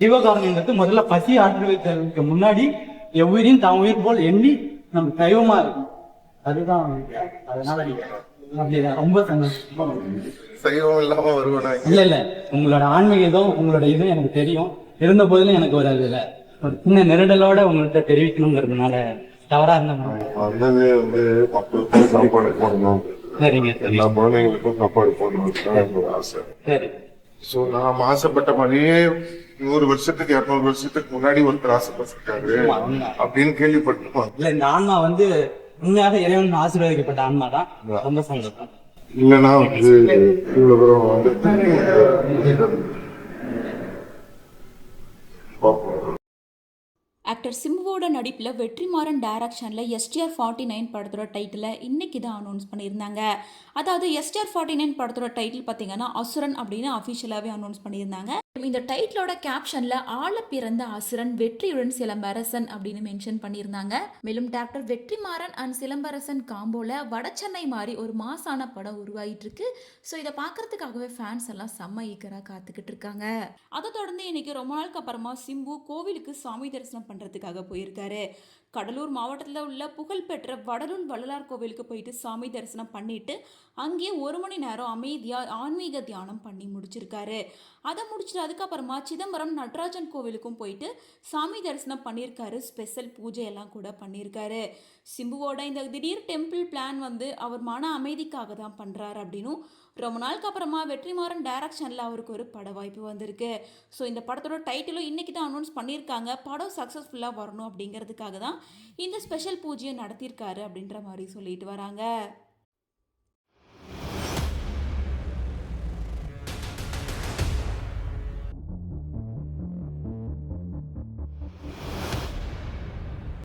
ஜீவகாரணங்கிறது முதல்ல பசி ஆற்றுவதற்கு முன்னாடி எவ்வுயிரையும் தான் உயிர் போல் எண்ணி நம்ம தெய்வமா இருக்கும். அதுதான் அதனால அப்படிதான் ரொம்ப சந்தோஷம். சைவம் இல்லாம வருவேனா? இல்ல இல்ல. உங்களோட ஆன்மீக இதுவும் உங்களோட இதுவும் எனக்கு தெரியும். இருந்த போதிலும் எனக்கு ஒரு அதுல ஒரு சின்ன நெருடலோட உங்கள்கிட்ட தெரிவிக்கணுங்கிறதுனால தவறா போடணும். சரிங்க சரி எல்லா குழந்தைங்களுக்கும் சாப்பாடு போடணும் சரி. சோ நான் ஆசைப்பட்ட மாதிரியே நூறு வருஷத்துக்கு இருநூறு வருஷத்துக்கு முன்னாடி ஒருத்தர் ஆசைப்பட்டிருக்காரு. அப்படின்னு கேள்விப்பட்டிருப்பாங்க இல்ல இந்த ஆன்மா வந்து உண்மையாக இறைவன் ஆசீர்வதிக்கப்பட்ட ஆன்மா தான். ரொம்ப சந்தோஷம். இல்லைன்னா வந்து இவ்வளவு தூரம் வந்து ஆக்டர் சிம்புவோட நடிப்பில் வெற்றிமாறன் டைரக்ஷனில் எஸ்டிஆர் ஃபார்ட்டி நைன் படத்தோட டைட்டிலை இன்னைக்கு தான் அனௌன்ஸ் பண்ணியிருந்தாங்க. அதாவது எஸ்டிஆர் ஃபார்ட்டி நைன் படத்தோட டைட்டில் பார்த்தீங்கன்னா அசுரன் அப்படின்னு அஃபிஷியலாகவே அனௌன்ஸ் பண்ணியிருந்தாங்க. இந்த டைட்டிலோட கேப்ஷனில் ஆள பிறந்த அசுரன் வெற்றியுடன் சிலம்பரசன் அப்படின்னு மென்ஷன் பண்ணியிருந்தாங்க. மேலும் டாக்டர் வெற்றிமாறன் அண்ட் சிலம்பரசன் காம்போல வடச்சென்னை மாதிரி ஒரு மாசான படம் உருவாகிட்டு இருக்கு ஸோ இதை பார்க்கறதுக்காகவே ஃபேன்ஸ் எல்லாம் செம்ம ஈக்கராக காத்துக்கிட்டு இருக்காங்க. அதை தொடர்ந்து இன்னைக்கு ரொம்ப நாளுக்கு அப்புறமா சிம்பு கோவிலுக்கு சாமி தரிசனம் பண்ணுறதுக்காக போயிருக்காரு. கடலூர் மாவட்டத்தில் உள்ள புகழ்பெற்ற வடலூர் வள்ளலார் கோவிலுக்கு போயிட்டு சாமி தரிசனம் பண்ணிட்டு அங்கேயே ஒரு மணி நேரம் அமைதியாக ஆன்மீக தியானம் பண்ணி முடிச்சிருக்காரு. அதை முடிச்சுட்டு அதுக்கப்புறமா சிதம்பரம் நடராஜன் கோவிலுக்கும் போயிட்டு சாமி தரிசனம் பண்ணியிருக்காரு. ஸ்பெஷல் பூஜை எல்லாம் கூட பண்ணியிருக்காரு. சிம்புவோட இந்த திடீர் டெம்பிள் பிளான் வந்து அவர் மன அமைதிக்காக தான் பண்ணுறாரு அப்படின்னும் ரொம்ப நாளுக்கு அப்புறமா வெற்றிமாறன் டைரக்ஷனில் அவருக்கு ஒரு பட வாய்ப்பு வந்திருக்கு. ஸோ இந்த படத்தோட டைட்டிலும் இன்றைக்கி தான் அனௌன்ஸ் பண்ணியிருக்காங்க. படம் சக்ஸஸ்ஃபுல்லாக வரணும் அப்படிங்கிறதுக்காக தான் இந்த ஸ்பெஷல் பூஜையை நடத்தியிருக்காரு அப்படின்ற மாதிரி சொல்லிட்டு வராங்க.